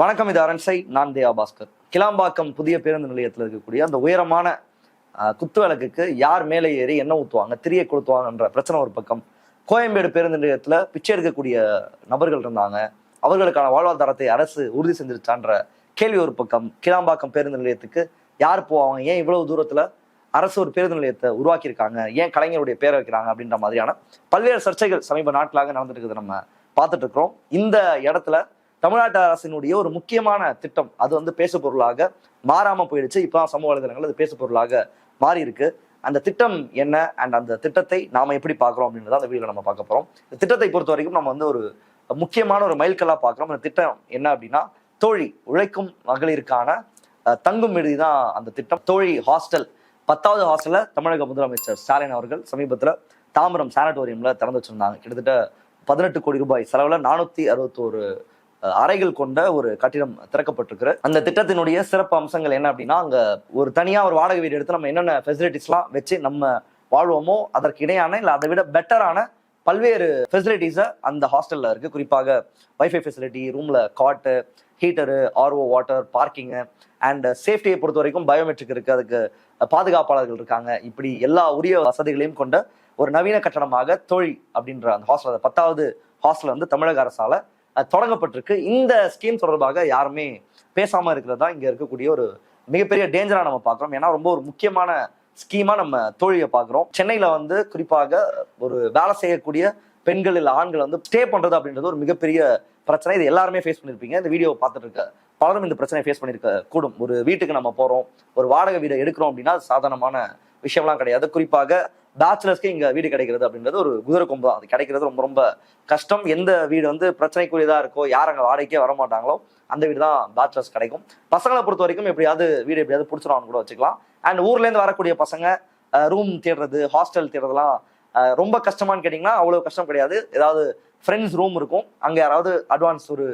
வணக்கம் இது அரண்சை. நான் தேவா பாஸ்கர். கிளாம்பாக்கம் புதிய பேருந்து நிலையத்தில் இருக்கக்கூடிய அந்த உயரமான குத்து விளக்குக்கு யார் மேலே ஏறி என்ன ஊற்றுவாங்க திரிய கொளுத்துவாங்கன்ற பிரச்சனை ஒரு பக்கம். கோயம்பேடு பேருந்து நிலையத்தில் பிச்சை எடுக்கக்கூடிய நபர்கள் இருந்தாங்க. அவர்களுக்கான வாழ்வாதாரத்தை அரசு உறுதி செஞ்சிருச்சான்ற கேள்வி ஒரு பக்கம். கிளாம்பாக்கம் பேருந்து நிலையத்துக்கு யார் போவாங்க? ஏன் இவ்வளவு தூரத்தில் அரசு ஒரு பேருந்து நிலையத்தை உருவாக்கியிருக்காங்க? ஏன் கலைஞருடைய பேரை வைக்கிறாங்க அப்படின்ற மாதிரியான பல்வேறு சர்ச்சைகள் சமீப நாட்களாக நடந்துட்டு இருக்குது நம்ம பார்த்துட்டு இருக்கிறோம். இந்த இடத்துல தமிழ்நாட்டு அரசினுடைய ஒரு முக்கியமான திட்டம். அது வந்து பேசு பொருளாக மாறாம போயிடுச்சு. இப்போ சமூக வலைதளங்கள் அது பேசு பொருளாக மாறி இருக்கு அந்த திட்டம் என்ன? அண்ட் அந்த திட்டத்தை நாம எப்படி பார்க்குறோம் அப்படின்றத அந்த வீடியோ நம்ம பார்க்க போறோம். இந்த திட்டத்தை பொறுத்த வரைக்கும் நம்ம வந்து ஒரு முக்கியமான ஒரு மைல்கல்லா பார்க்குறோம். அந்த திட்டம் என்ன அப்படின்னா தோழி உழைக்கும் மகளிருக்கான தங்கும் விடுதி தான் அந்த திட்டம். தோழி ஹாஸ்டல். பத்தாவது ஹாஸ்டல்ல தமிழக முதலமைச்சர் ஸ்டாலின் அவர்கள் சமீபத்துல தாம்பரம் சானட்டோரியம்ல திறந்து வச்சிருந்தாங்க. கிட்டத்தட்ட பதினெட்டு கோடி ரூபாய் செலவுல நானூத்தி அறுபத்தோரு அறைகள் கொண்ட ஒரு கட்டிடம் திறக்கப்பட்டிருக்கிற அந்த திட்டத்தினுடைய சிறப்பு அம்சங்கள் என்ன அப்படின்னா அங்க ஒரு தனியா ஒரு வாடகை வீடு எடுத்து நம்ம என்னென்ன ஃபெசிலிட்டிஸ்லாம் வச்சு நம்ம வாழ்வோமோ அதற்கு இணையான இல்லை அதை விட பெட்டரான பல்வேறு ஃபெசிலிட்டிஸை அந்த ஹாஸ்டல்ல இருக்கு. குறிப்பாக வைஃபை ஃபெசிலிட்டி ரூம்ல காட்டு heater RO water parking and சேஃப்டியை பொறுத்த வரைக்கும் பயோமெட்ரிக் இருக்கு. அதுக்கு பாதுகாப்பாளர்கள் இருக்காங்க. இப்படி எல்லா உரிய வசதிகளையும் கொண்ட ஒரு நவீன கட்டணமாக தொழில் அப்படின்ற அந்த ஹாஸ்டல் பத்தாவது ஹாஸ்டல் வந்து தமிழக அரசால தொடங்கப்பட்டிருக்கு. இந்த ஸ்கீம் தொடர்பாக யாருமே பேசாம இருக்கிறது தான் இங்க இருக்கக்கூடிய ஒரு மிகப்பெரிய டேஞ்சரா நம்ம பார்க்குறோம். ஏன்னா ரொம்ப ஒரு முக்கியமான ஸ்கீமா நம்ம தோழியை பார்க்குறோம். சென்னையில வந்து குறிப்பாக ஒரு வேலை செய்யக்கூடிய பெண்கள் இல்லை ஆண்கள் வந்து ஸ்டே பண்றது அப்படின்றது ஒரு மிகப்பெரிய பிரச்சனை. இது எல்லாருமே ஃபேஸ் பண்ணிருப்பீங்க. இந்த வீடியோ பார்த்துட்டு இருக்க பலரும் இந்த பிரச்சனையை ஃபேஸ் பண்ணிருக்க கூடும். ஒரு வீட்டுக்கு நம்ம போறோம். ஒரு வாடகை வீடை எடுக்கிறோம் அப்படின்னா சாதாரணமான விஷயம்லாம் கிடையாது. குறிப்பாக பேச்சுலர்ஸ்க்கு இங்க வீடு கிடைக்கிறது அப்படின்றது ஒரு குதிரை கொம்பு. தான் அது கிடைக்கிறது ரொம்ப ரொம்ப கஷ்டம். எந்த வீடு வந்து பிரச்சனைக்குரியதா இருக்கோ யார் அங்கே வாடகைக்கே வர மாட்டாங்களோ அந்த வீடு தான் பேச்சுலர்ஸ் கிடைக்கும். பசங்களை பொறுத்த வரைக்கும் எப்படியாவது வீடு எப்படியாவது பிடிச்சிடும் கூட வச்சுக்கலாம். அண்ட் ஊர்ல இருந்து வரக்கூடிய பசங்க ரூம் தேடுறது ஹாஸ்டல் தேடுறதுலாம் ரொம்ப கஷ்டமான்னு கேட்டிங்கன்னா அவ்வளவு கஷ்டம் கிடையாது. ஏதாவது ஃப்ரெண்ட்ஸ் ரூம் இருக்கும். அங்க யாராவது அட்வான்ஸ் ஒரு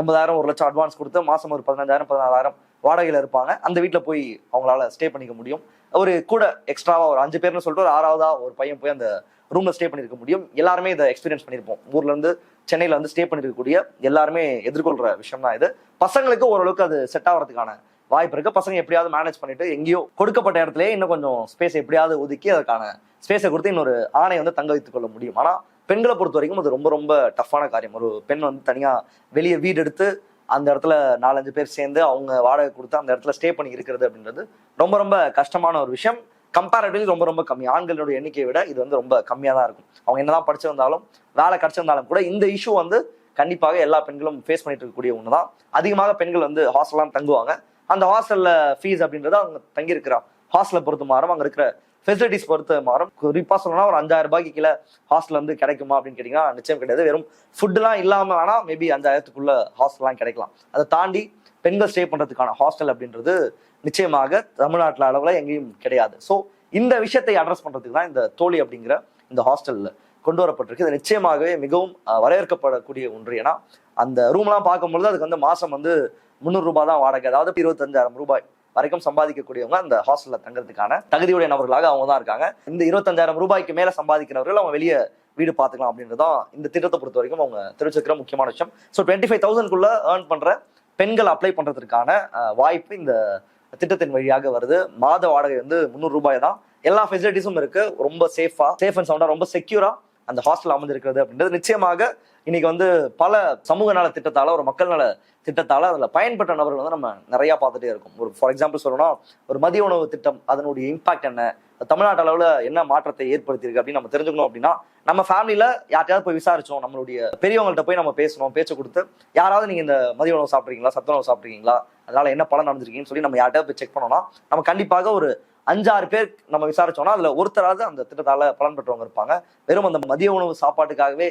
எண்பதாயிரம் ஒரு லட்சம் அட்வான்ஸ் கொடுத்து மாசம் ஒரு பதினஞ்சாயிரம் பதினாறாயிரம் வாடகையில் இருப்பாங்க. அந்த வீட்டில் போய் அவங்களால ஸ்டே பண்ணிக்க முடியும். ஒரு கூட எக்ஸ்ட்ராவாக ஒரு அஞ்சு பேர்னு சொல்லிட்டு ஒரு ஆறாவதா ஒரு பையன் போய் அந்த ரூமில் ஸ்டே பண்ணியிருக்க முடியும். எல்லாருமே இதை எக்ஸ்பீரியன்ஸ் பண்ணியிருப்போம் ஊர்லேருந்து சென்னையில் வந்து ஸ்டே பண்ணியிருக்கக்கூடிய எல்லாருமே எதிர்கொள்கிற விஷயம் தான் இது. பசங்களுக்கு ஓரளவுக்கு அது செட் ஆகிறதுக்கான வாய்ப்பு இருக்கு. பசங்க எப்படியாவது மேனேஜ் பண்ணிட்டு எங்கேயோ கொடுக்கப்பட்ட இடத்துல இன்னும் கொஞ்சம் ஸ்பேஸ் எப்படியாவது ஒதுக்கி அதுக்கான ஸ்பேஸை கொடுத்து இன்னொரு ஆணை வந்து தங்க வைத்துக் கொள்ள முடியும். ஆனால் பெண்களை பொறுத்த வரைக்கும் அது ரொம்ப ரொம்ப டஃப்பான காரியம். ஒரு பெண் வந்து தனியாக வெளியே வீடு எடுத்து அந்த இடத்துல நாலஞ்சு பேர் சேர்ந்து அவங்க வாடகை கொடுத்து அந்த இடத்துல ஸ்டே பண்ணி இருக்கிறது அப்படின்றது ரொம்ப ரொம்ப கஷ்டமான ஒரு விஷயம். கம்பேரிட்டிவ்லி ரொம்ப ரொம்ப கம்மி. ஆண்களுடைய எண்ணிக்கையை விட இது வந்து ரொம்ப கம்மியாக தான் இருக்கும். அவங்க என்னதான் படிச்சிருந்தாலும் வேலை கிடைச்சிருந்தாலும் கூட இந்த இஷ்யூ வந்து கண்டிப்பாக எல்லா பெண்களும் ஃபேஸ் பண்ணிட்டு இருக்கக்கூடிய ஒன்று தான் அதிகமாக பெண்கள் வந்து ஹாஸ்டல்லாம் தங்குவாங்க. அந்த ஹாஸ்டலில் ஃபீஸ் அப்படின்றது அவங்க தங்கி ஹாஸ்டலை பொறுத்து மாறும். அங்கே இருக்கிற ஃபெசிலிட்டிஸ் பொறுத்து மாறும். குறிப்பாக சொல்லணும்னா ஒரு அஞ்சாயிரம் ரூபாய்க்கு கீழே ஹாஸ்டல் வந்து கிடைக்குமா அப்படின்னு கேட்டிங்கன்னா நிச்சயம் கிடையாது. வெறும் ஃபுட்டுலாம் இல்லாமல் வேணால் மேபி அஞ்சாயிரத்துக்குள்ள ஹாஸ்டல்லாம் கிடைக்கலாம். அதை தாண்டி பெண்கள் ஸ்டே பண்ணுறதுக்கான ஹாஸ்டல் அப்படின்றது நிச்சயமாக தமிழ்நாட்டில் அளவில் எங்கேயும் கிடையாது. ஸோ இந்த விஷயத்தை அட்ரஸ் பண்ணுறதுக்கு தான் இந்த தோழி அப்படிங்கிற இந்த ஹாஸ்டலில் கொண்டு வரப்பட்டிருக்கு. இது நிச்சயமாகவே மிகவும் வரவேற்கப்படக்கூடிய ஒன்று. ஏன்னா அந்த ரூம்லாம் பார்க்கும்பொழுது அதுக்கு வந்து மாதம் வந்து முந்நூறுரூபா தான் வாடகை. அதாவது இருபத்தஞ்சாயிரம் ரூபாய். வரைக்கும் சம்பாதிக்கக்கூடியவங்க அந்த ஹாஸ்டல்ல தங்குறதுக்கான தகுதியுடைய நபர்களாக அவங்க தான் இருக்காங்க. இந்த இருபத்தஞ்சாயிரம் ரூபாய்க்கு மேல சம்பாதிக்கிறவர்கள் அவங்க வெளியே வீடு பார்த்துக்கலாம் அப்படின்றதான் இந்த திட்டத்தை பொறுத்த வரைக்கும் அவங்க தெரிவிச்சிருக்கிற முக்கியமான விஷயம். ஸோ டுவெண்ட்டி ஃபைவ் தௌசண்ட்குள்ள ஏர்ன் பண்ற பெண்கள் அப்ளை பண்றதுக்கான வாய்ப்பு இந்த திட்டத்தின் வழியாக வருது. மாத வாடகை வந்து முந்நூறு ரூபாய் தான் எல்லா ஃபெசிலிட்டிஸும் இருக்கு. ரொம்ப சேஃபா சேஃப் அண்ட் சவுண்டா ரொம்ப செக்யூரா அந்த ஹாஸ்டல் அமைஞ்சிருக்கிறது அப்படின்றது நிச்சயமாக இன்னைக்கு வந்து பல சமூக நல திட்டத்தால ஒரு மக்கள் நல திட்டத்தால அதில் பயன்பெற்ற நபர்கள் வந்து நம்ம நிறைய பார்த்துட்டே இருக்கும். ஒரு ஃபார் எக்ஸாம்பிள் சொல்லணும்னா ஒரு மதிய உணவு திட்டம் அதனுடைய இம்பாக்ட் என்ன? தமிழ்நாட்டு அளவில் என்ன மாற்றத்தை ஏற்படுத்தியிருக்கு அப்படின்னு நம்ம தெரிஞ்சுக்கணும் அப்படின்னா நம்ம ஃபேமிலியில் யார்ட்டையாவது போய் விசாரிச்சோம் நம்மளுடைய பெரியவங்கள்ட்ட போய் நம்ம பேசணும் பேச்சு கொடுத்து யாராவது நீங்கள் இந்த மதிய உணவு சாப்பிட்றீங்களா சத்து உணவு சாப்பிட்றீங்களா அதனால என்ன பலன் நடந்திருக்கீங்கன்னு சொல்லி நம்ம யார்ட்டையாவது போய் செக் பண்ணோம்னா நம்ம கண்டிப்பாக ஒரு அஞ்சாறு பேர் நம்ம விசாரிச்சோம்னா அதில் ஒருத்தராவது அந்த திட்டத்தால் பலன் பெற்றவங்க இருப்பாங்க. வெறும் அந்த மதிய உணவு சாப்பாட்டுக்காகவே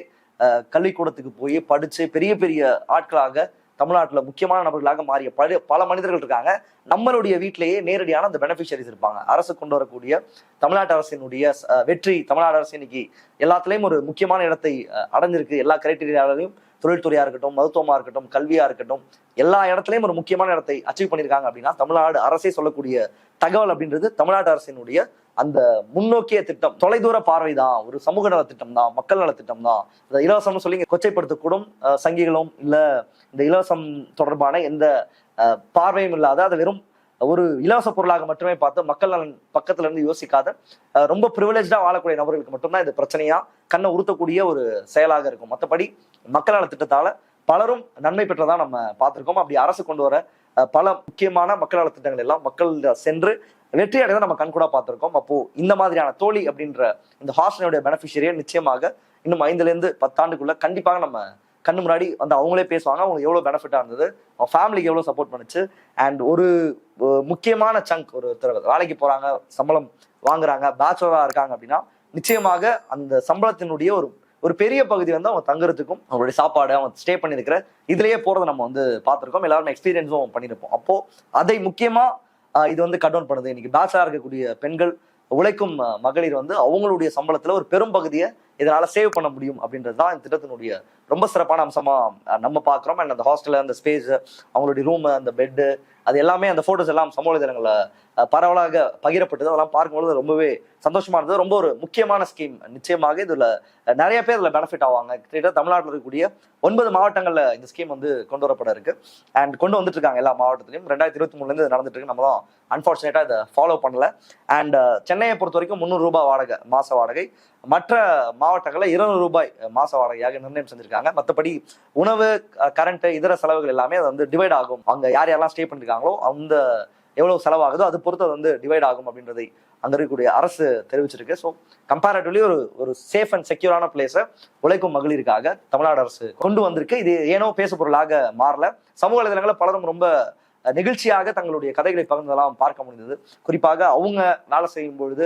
கல்விக்கூடத்துக்கு போய் படித்து பெரிய பெரிய ஆட்களாக தமிழ்நாட்டுல முக்கியமான நபர்களாக மாறிய பல பல மனிதர்கள் இருக்காங்க. நம்மளுடைய வீட்டிலேயே நேரடியான அந்த பெனிஃபிஷரிஸ் இருப்பாங்க. அரசு கொண்டு வரக்கூடிய தமிழ்நாட்டு அரசினுடைய அஹ், வெற்றி தமிழ்நாடு அரசு இன்னைக்கு எல்லாத்துலயும் ஒரு முக்கியமான இடத்தை அஹ், அடைஞ்சிருக்கு. எல்லா கிரைட்டீரியாலையும் தொழில்துறையாக இருக்கட்டும் மருத்துவமாக இருக்கட்டும் கல்வியாக இருக்கட்டும் எல்லா இடத்துலையும் ஒரு முக்கியமான இடத்தை அச்சீவ் பண்ணியிருக்காங்க அப்படின்னா தமிழ்நாடு அரசே சொல்லக்கூடிய தகவல் அப்படின்றது தமிழ்நாடு அரசினுடைய அந்த முன்னோக்கிய திட்டம். தொலைதூர பார்வை தான் ஒரு சமூக நல திட்டம் தான் மக்கள் நல திட்டம் தான் இந்த இலவசம்னு சொல்லி கொச்சைப்படுத்தக்கூடும் சங்கிகளும் இல்ல இந்த இலவசம் தொடர்பான எந்த பார்வையும் இல்லாத அது வெறும் ஒரு இலவச பொருளாக மட்டுமே பார்த்து மக்கள் நலன் பக்கத்துல இருந்து யோசிக்காத ரொம்ப ப்ரிவிலேஜா வாழக்கூடிய நபர்களுக்கு மட்டும்தான் இது பிரச்சனையா கண்ணை உறுத்தக்கூடிய ஒரு செயலாக இருக்கும். மற்றபடி மக்கள் நல திட்டத்தால பலரும் நன்மை பெற்றதா நம்ம பார்த்திருக்கோம். அப்படி அரசு கொண்டு வர பல முக்கியமான மக்கள் நல திட்டங்கள் எல்லாம் மக்கள் சென்று வெற்றி அடைந்த நம்ம கண்கூடா பார்த்திருக்கோம். அப்போ இந்த மாதிரியான தோழி அப்படின்ற இந்த ஹாஸ்டலுடைய பெனிஃபிஷியரியை நிச்சயமாக இன்னும் ஐந்துல இருந்து பத்தாண்டுக்குள்ள கண்டிப்பாக நம்ம கண்ணு முன்னாடி வந்து அவங்களே பேசுவாங்க அவங்களுக்கு எவ்வளோ பெனிஃபிட்டாக இருந்தது அவங்க ஃபேமிலிக்கு எவ்வளோ சப்போர்ட் பண்ணுச்சு. அண்ட் ஒரு முக்கியமான சங்க் ஒரு ஒருத்தர் வேலைக்கு போகிறாங்க சம்பளம் வாங்குறாங்க பேச்சுலராக இருக்காங்க அப்படின்னா நிச்சயமாக அந்த சம்பளத்தினுடைய ஒரு ஒரு பெரிய பகுதி வந்து அவங்க தங்குறதுக்கும் அவங்களுடைய சாப்பாடு அவங்க ஸ்டே பண்ணியிருக்கிற இதுலயே போகிறத நம்ம வந்து பார்த்துருக்கோம். எல்லாரும் எக்ஸ்பீரியன்ஸும் பண்ணியிருப்போம். அப்போது அதை முக்கியமாக இது வந்து கட் டவுன் பண்ணுது. இன்னைக்கு பேச்சுலராக இருக்கக்கூடிய பெண்கள் உழைக்கும் மகளிர் வந்து அவங்களுடைய சம்பளத்துல ஒரு பெரும் பகுதியை இதனால சேவ் பண்ண முடியும் அப்படின்றது தான் இந்த திட்டத்தினுடைய ரொம்ப சிறப்பான அம்சமா நம்ம பார்க்குறோம். அண்ட் அந்த ஹாஸ்டல் அந்த ஸ்பேஸ் அவங்களுடைய ரூம் அந்த பெட்டு அது எல்லாமே அந்த போட்டோஸ் எல்லாம் சமூக வலைதளங்கள்ல பரவலாக பகிரப்பட்டது. அதெல்லாம் பார்க்கும்பொழுது ரொம்பவே சந்தோஷமா இருந்தது. ரொம்ப ஒரு முக்கியமான ஸ்கீம் நிச்சயமாக இதுல நிறைய பேர் இதுல பெனிஃபிட் ஆவாங்க. கிட்டத்தட்ட தமிழ்நாட்டில் இருக்கக்கூடிய ஒன்பது மாவட்டங்கள்ல இந்த ஸ்கீம் வந்து கொண்டு வரப்பட இருக்கு. அண்ட் கொண்டு வந்துட்டு இருக்காங்க எல்லா மாவட்டத்திலையும். ரெண்டாயிரத்தி இருபத்தி மூணுல இருந்து நடந்துட்டு இருக்கு நம்ம தான் அன்பார்ச்சுனேட்டா இதை ஃபாலோ பண்ணல. அண்ட் சென்னையை பொறுத்த வரைக்கும் முந்நூறு ரூபாய் வாடகை மாச வாடகை. மற்ற மாவட்டங்களில் இருநூறு ரூபாய் மாச வாடகையாக நிர்ணயம் செஞ்சிருக்காங்க. மற்றபடி உணவு கரண்ட் இதர செலவுகள் எல்லாமே அது வந்து டிவைட் ஆகும். அங்க யார் யாரெல்லாம் ஸ்டே பண்ணிருக்காங்களோ அந்த எவ்வளவு செலவாகுதோ அது பொறுத்து அது வந்து டிவைட் ஆகும் அப்படின்றதை அங்க இருக்கக்கூடிய அரசு தெரிவிச்சிருக்கு. ஸோ கம்பேரட்டிவ்லி ஒரு ஒரு சேஃப் அண்ட் செக்யூரான பிளேஸை உழைக்கும் மகளிருக்காக தமிழ்நாடு அரசு கொண்டு வந்திருக்கு. இது ஏனோ பேசு பொருளாக மாறல. சமூக வலைதளங்களில் பலரும் ரொம்ப நிகழ்ச்சியாக நெகிழ்ச்சியாக தங்களுடைய கதைகளை பகிர்ந்ததெல்லாம் பார்க்க முடிந்தது. குறிப்பாக அவங்க வேலை செய்யும் பொழுது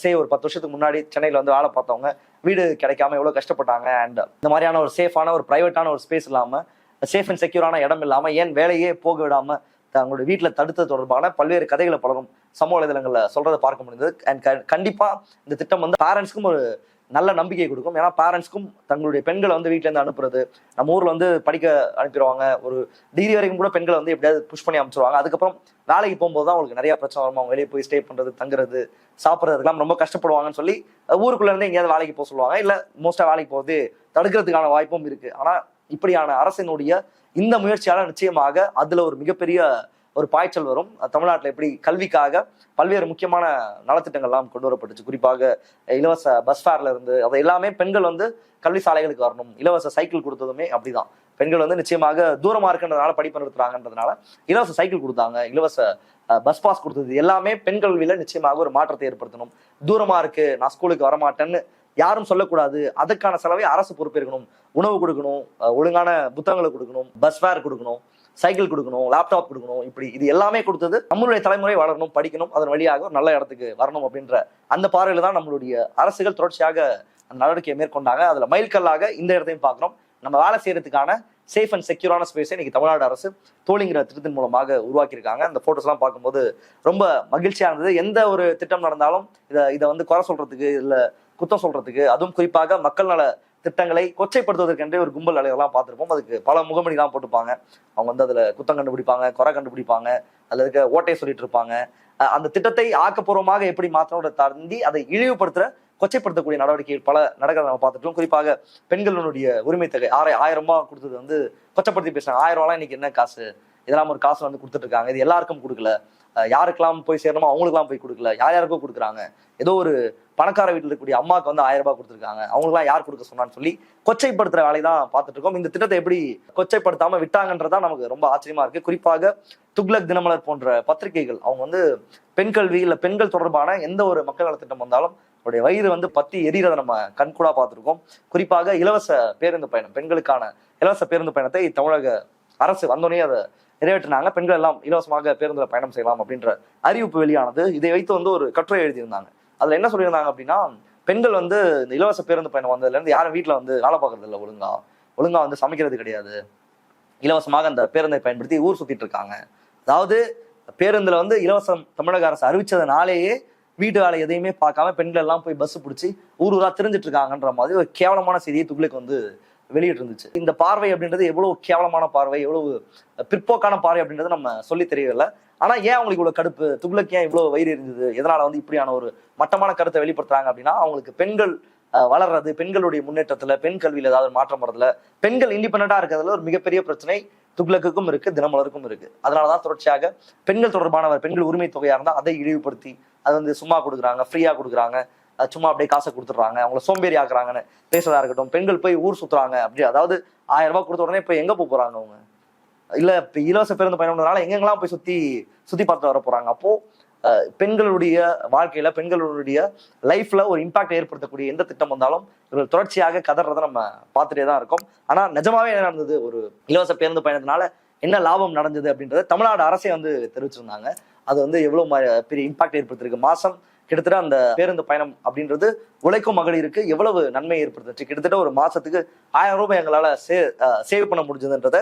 சே ஒரு பத்து வருஷத்துக்கு முன்னாடி சென்னையில் வந்து வேலை பார்த்தவங்க வீடு கிடைக்காம எவ்வளோ கஷ்டப்பட்டாங்க அண்ட் இந்த மாதிரியான ஒரு சேஃபான ஒரு ப்ரைவேட்டான ஒரு ஸ்பேஸ் இல்லாமல் சேஃப் அண்ட் செக்யூரான இடம் இல்லாமல் ஏன் வேலையே போக விடாம தங்களுடைய வீட்டில் தடுத்தது தொடர்பான பல்வேறு கதைகளை பழகும் சமூக வலைதளங்களில் சொல்றதை பார்க்க முடிந்தது. அண்ட் கண்டிப்பா இந்த திட்டம் வந்து பேரண்ட்ஸ்க்கும் ஒரு நல்ல நம்பிக்கை கொடுக்கும். ஏன்னா பேரண்ட்ஸ்க்கும் தங்களுடைய பெண்களை வந்து வீட்டிலேருந்து இருந்து அனுப்புறது நம்ம ஊர்ல வந்து படிக்க அனுப்பிடுவாங்க. ஒரு டிகிரி வரைக்கும் கூட பெண்களை வந்து எப்படியாவது புஷ் பண்ணி அனுப்பிச்சிருவாங்க அதுக்கப்புறம் வேலைக்கு போகும்போது தான் அவங்களுக்கு நிறைய பிரச்சனை வரும்? அவங்க வெளியே போய் ஸ்டே பண்றது தங்குறது சாப்பிட்றதுக்கெல்லாம் ரொம்ப கஷ்டப்படுவாங்கன்னு சொல்லி ஊருக்குள்ளே ஊருக்குள்ள இருந்து எங்கேயாவது வேலைக்கு போக சொல்லுவாங்க. இல்ல மோஸ்டா வேலைக்கு போகிறது தடுக்கிறதுக்கான வாய்ப்பும் இருக்கு. ஆனா இப்படியான அரசினுடைய இந்த முயற்சியால நிச்சயமாக அதுல ஒரு மிகப்பெரிய ஒரு பாய்ச்சல் வரும். தமிழ்நாட்டில் எப்படி கல்விக்காக பல்வேறு முக்கியமான நலத்திட்டங்கள்லாம் கொண்டு வரப்பட்டுச்சு. குறிப்பாக இலவச பஸ் ஃபேர்ல இருந்து அது எல்லாமே பெண்கள் வந்து கல்வி சாலைகளுக்கு வரணும். இலவச சைக்கிள் கொடுத்ததுமே அப்படிதான். பெண்கள் வந்து நிச்சயமாக தூரமா இருக்கின்றதுனால படிப்பு நிறுத்துறாங்கன்றதுனால இலவச சைக்கிள் கொடுத்தாங்க. இலவச பஸ் பாஸ் கொடுத்தது எல்லாமே பெண் கல்வியில நிச்சயமாக ஒரு மாற்றத்தை ஏற்படுத்தணும். தூரமா இருக்கு நான் ஸ்கூலுக்கு வரமாட்டேன்னு யாரும் சொல்லக்கூடாது. அதுக்கான செலவை அரசு பொறுப்பேற்கணும். உணவு கொடுக்கணும் ஒழுங்கான புத்தகங்களை கொடுக்கணும் பஸ் ஃபேர் கொடுக்கணும். சைக்கிள் கொடுக்கணும் லேப்டாப் கொடுக்கணும் இப்படி இது எல்லாமே கொடுத்தது நம்மளுடைய தலைமுறை வளரணும் படிக்கணும் அதன் வழியாக ஒரு நல்ல இடத்துக்கு வரணும் அப்படின்ற அந்த பார்வையில் தான் நம்மளுடைய அரசுகள் தொடர்ச்சியாக அந்த நடவடிக்கையை மேற்கொண்டாங்க. அதில் மைல்கல்லாக இந்த இடத்தையும் பார்க்குறோம். நம்ம வேலை செய்யறதுக்கான சேஃப் அண்ட் செக்யூரான ஸ்பேஸை இன்னைக்கு தமிழ்நாடு அரசு தோழிங்கிற திட்டத்தின் மூலமாக உருவாக்கியிருக்காங்க. அந்த ஃபோட்டோஸ்லாம் பார்க்கும்போது ரொம்ப மகிழ்ச்சியாக இருந்தது. எந்த ஒரு திட்டம் நடந்தாலும் இதை இதை வந்து குறை சொல்றதுக்கு இல்லை குத்தம் சொல்றதுக்கு அதுவும் குறிப்பாக மக்கள் நல திட்டங்களை கொச்சைப்படுத்துவதற்கென்றே ஒரு கும்பல் அலைகள்லாம் பார்த்துருப்போம். அதுக்கு பல முகமணி தான் போட்டுப்பாங்க அவங்க வந்து அதில் குத்தம் கண்டுபிடிப்பாங்க குறை கண்டுபிடிப்பாங்க அதில் இருக்க ஓட்டையை சொல்லிட்டு இருப்பாங்க. அந்த திட்டத்தை ஆக்கப்பூர்வமாக எப்படி மாற்றோட தாண்டி அதை இழிவுபடுத்துகிற கொச்சைப்படுத்தக்கூடிய நடவடிக்கைகள் பல நடக்கிறத நம்ம பார்த்துட்டோம் குறிப்பாக பெண்களுடைய உரிமை தொகை. ஆறு ஆயிரம் ரூபாய் கொடுத்தது வந்து கொச்சப்படுத்தி பேசுறாங்க. ஆயிரம் ரூபாய்லாம் இன்னைக்கு என்ன காசு? இதெல்லாம் ஒரு காசு வந்து கொடுத்துட்டு இருக்காங்க. இது எல்லாருக்கும் கொடுக்கல. யாருக்கெல்லாம் போய் சேரணுமோ அவங்களுக்குலாம் போய் கொடுக்கல. யார் யாருக்கோ கொடுக்குறாங்க. ஏதோ ஒரு பணக்கார வீட்டில் இருக்கக்கூடிய அம்மாவுக்கு வந்து ஆயிரம் ரூபாய் கொடுத்துருக்காங்க. அவங்களுக்குலாம் யார் கொடுக்க சொன்னான்னு சொல்லி கொச்சைப்படுத்துற வேலை தான் பார்த்துட்டு இருக்கோம். இந்த திட்டத்தை எப்படி கொச்சைப்படுத்தாம விட்டாங்கன்றதா நமக்கு ரொம்ப ஆச்சரியமா இருக்கு. குறிப்பாக துக்ளக் தினமலர் போன்ற பத்திரிகைகள் அவங்க வந்து பெண் கல்வி இல்லை பெண்கள் தொடர்பான எந்த ஒரு மக்கள் நல திட்டம் வந்தாலும் அவருடைய வயிறு வந்து பத்தி எரியறதை நம்ம கண்கூடா பார்த்திருக்கோம். குறிப்பாக இலவச பேருந்து பயணம் பெண்களுக்கான இலவச பேருந்து பயணத்தை தமிழக அரசு வந்தோடனே அதை நிறைவேற்றினாங்க. பெண்கள் எல்லாம் இலவசமாக பேருந்துல பயணம் செய்யலாம் அப்படின்ற அறிவிப்பு வெளியானது. இதை வைத்து வந்து ஒரு கட்டுரை எழுதியிருந்தாங்க. அதுல என்ன சொல்லியிருந்தாங்க அப்படின்னா பெண்கள் வந்து இந்த இலவச பேருந்து பயணம் வந்ததுல இருந்து யாரும் வீட்டுல வந்து வேலை பார்க்கறது இல்லை ஒழுங்கா. ஒழுங்கா வந்து சமைக்கிறது கிடையாது. இலவசமாக அந்த பேருந்தை பயன்படுத்தி ஊர் சுத்திட்டு இருக்காங்க. அதாவது பேருந்துல வந்து இலவசம் தமிழக அரசு அறிவிச்சதுனாலேயே வீட்டு வேலை எதையுமே பார்க்காம பெண்கள் எல்லாம் போய் பஸ் பிடிச்சி ஊர் ஊரா தெரிஞ்சிட்டு இருக்காங்கன்ற மாதிரி ஒரு கேவலமான செய்தியை துக்ளுக்கு வந்து வெளியிட்டு இருந்துச்சு இந்த பார்வை அப்படின்றது எவ்வளவு கேவலமான பார்வை எவ்வளவு பிற்போக்கான பார்வை அப்படின்றது நம்ம சொல்லி தெரியவில்லை. ஆனா ஏன் அவங்களுக்கு இவ்வளவு கடுப்பு? துக்ளக் ஏன் இவ்வளவு வயிறு இருந்தது எதனால வந்து இப்படியான ஒரு மட்டமான கருத்தை வெளிப்படுத்துறாங்க அப்படின்னா அவங்களுக்கு பெண்கள் வளர்றது பெண்களுடைய முன்னேற்றத்துல பெண் கல்வியில ஏதாவது மாற்றம் வரதுல பெண்கள் இண்டிபெண்டா இருக்கிறதுல ஒரு மிகப்பெரிய பிரச்சனை துக்ளக்குக்கும் இருக்கு தினமலருக்கும் இருக்கு. அதனாலதான் தொடர்ச்சியாக பெண்கள் தொடர்பான பெண்கள் உரிமை தொகையா இருந்தா அதை இழிவுபடுத்தி அது வந்து சும்மா கொடுக்குறாங்க ஃப்ரீயா கொடுக்குறாங்க. சும்மா அப்படியே காசை கொடுத்துட்றாங்க. அவங்கள சோம்பேறி ஆக்குறாங்கன்னு பேசுறதா இருக்கட்டும். பெண்கள் போய் ஊர் சுத்துறாங்க. அப்படி அதாவது ஆயிரம் ரூபாய் கொடுத்த உடனே இப்ப எங்க போறாங்க அவங்க? இல்ல இப்ப இலவச பேருந்து பயணம்னால எங்கெங்கெல்லாம் போய் சுத்தி சுத்தி பார்த்து வர போறாங்க? அப்போ பெண்களுடைய வாழ்க்கையில பெண்களுடைய லைஃப்ல ஒரு இம்பாக்ட் ஏற்படுத்தக்கூடிய எந்த திட்டம் வந்தாலும் இவர்கள் தொடர்ச்சியாக கதறதை நம்ம பார்த்துட்டே தான் இருக்கோம். ஆனா நிஜமாவே என்ன நடந்தது? ஒரு இலவச பேருந்து பயணத்தினால என்ன லாபம் நடந்தது அப்படின்றத தமிழ்நாடு அரசே வந்து தெரிவிச்சிருந்தாங்க. அது வந்து எவ்வளவு பெரிய இம்பாக்ட் ஏற்படுத்திருக்கு. மாசம் கிட்டத்தட்ட அந்த பேருந்து பயணம் அப்படின்றது உழைக்கும் மகளிருக்கு எவ்வளவு நன்மை ஏற்படுத்துச்சு. கிட்டத்தட்ட ஒரு மாசத்துக்கு ஆயிரம் ரூபாய் எங்களால சே சேவ் பண்ண முடிஞ்சதுன்றத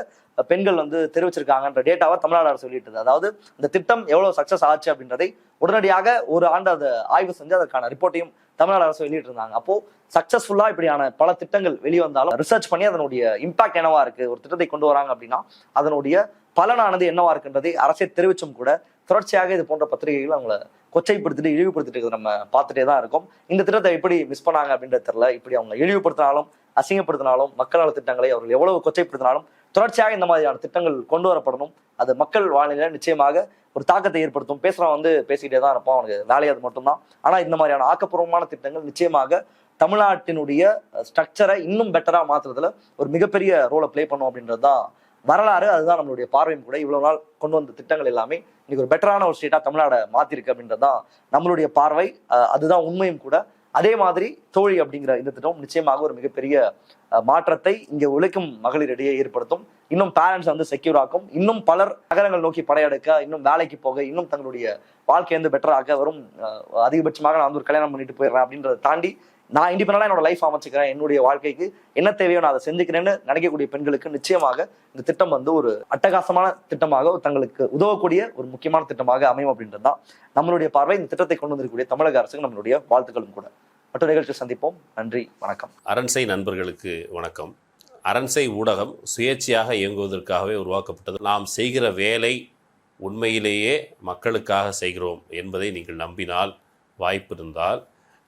பெண்கள் வந்து தெரிவிச்சிருக்காங்கன்ற டேட்டாவை தமிழ்நாடு அரசு வெளியிட்டது. அதாவது இந்த திட்டம் எவ்வளவு சக்சஸ் ஆச்சு அப்படின்றதை உடனடியாக ஒரு ஆண்டு அதை ஆய்வு செஞ்சு அதற்கான ரிப்போர்ட்டையும் தமிழ்நாடு அரசு வெளியிட்டிருந்தாங்க. அப்போ சக்சஸ்ஃபுல்லா இப்படியான பல திட்டங்கள் வெளிவந்தாலும் ரிசர்ச் பண்ணி அதனுடைய இம்பாக்ட் என்னவா இருக்கு ஒரு திட்டத்தை கொண்டு வராங்க அப்படின்னா அதனுடைய பலனானது என்னவா இருக்குன்றதை அரசே தெரிவிச்சும் கூட தொடர்ச்சியாக இது போன்ற பத்திரிகைகள் அவங்கள கொச்சைப்படுத்திட்டு இழிவுபடுத்திட்டு இருக்கிறத நம்ம பார்த்துட்டே தான் இருக்கோம். இந்த திட்டத்தை எப்படி மிஸ் பண்ணாங்க அப்படின்றது தெரியல. இப்படி அவங்க இழிவுபடுத்தினாலும் அசிங்கப்படுத்தினாலும் மக்கள் நல திட்டங்களை அவர்கள் எவ்வளவு கொச்சைப்படுத்தினாலும் தொடர்ச்சியாக இந்த மாதிரியான திட்டங்கள் கொண்டு வரப்படணும். அது மக்கள் வாழ்நிலை நிச்சயமாக ஒரு தாக்கத்தை ஏற்படுத்தும். பேசுறவன் வந்து பேசிக்கிட்டே தான் இருப்பான். அவனுக்கு வேலை அது மட்டும்தான். ஆனா இந்த மாதிரியான ஆக்கப்பூர்வமான திட்டங்கள் நிச்சயமாக தமிழ்நாட்டினுடைய ஸ்ட்ரக்சரை இன்னும் பெட்டரா மாத்துறதுல ஒரு மிகப்பெரிய ரோலை ப்ளே பண்ணும் அப்படின்றது தான் வரலாறு அதுதான் நம்மளுடைய பார்வையும் கூட. இவ்வளவு நாள் கொண்டு வந்த திட்டங்கள் எல்லாமே இன்னைக்கு ஒரு பெட்டரான ஒரு ஸ்டேட்டா தமிழ்நாடை மாத்திருக்கு அப்படின்றது தான் நம்மளுடைய பார்வை. அதுதான் உண்மையும் கூட. அதே மாதிரி தோழி அப்படிங்கிற இந்த திட்டம் நிச்சயமாக ஒரு மிகப்பெரிய அஹ், மாற்றத்தை இங்கே உழைக்கும் மகளிரிடையே ஏற்படுத்தும். இன்னும் பேரண்ட்ஸ் வந்து செக்யூர் ஆக்கும். இன்னும் பலர் நகரங்கள் நோக்கி படையெடுக்க இன்னும் வேலைக்கு போக இன்னும் தங்களுடைய வாழ்க்கையை வந்து பெட்டராக வரும். அஹ், அதிகபட்சமாக நான் வந்து ஒரு கல்யாணம் பண்ணிட்டு போயிடுறேன் அப்படின்றத தாண்டி நான் இண்டிபெண்டாக என்னோட லைஃப் அமைச்சுக்கிறேன். என்னுடைய வாழ்க்கைக்கு என்ன தேவையோ நான் அதை செஞ்சுக்கிறேன்னு நினைக்கக்கூடிய பெண்களுக்கு நிச்சயமாக இந்த திட்டம் வந்து ஒரு அட்டகாசமான திட்டமாக தங்களுக்கு உதவக்கூடிய ஒரு முக்கியமான திட்டமாக அமையும் அப்படின்றது தான் நம்மளுடைய பார்வை. இந்த திட்டத்தை கொண்டு வந்திருக்கக்கூடிய தமிழக அரசுக்கு நம்மளுடைய வாழ்த்துக்களும் கூட. மற்ற நிகழ்ச்சி சந்திப்போம். நன்றி. வணக்கம். அரண்சை நண்பர்களுக்கு வணக்கம். அரண்சை ஊடகம் சுயேட்சையாக இயங்குவதற்காகவே உருவாக்கப்பட்டது. நாம் செய்கிற வேலை உண்மையிலேயே மக்களுக்காக செய்கிறோம் என்பதை நீங்கள் நம்பினால் வாய்ப்பு இருந்தால்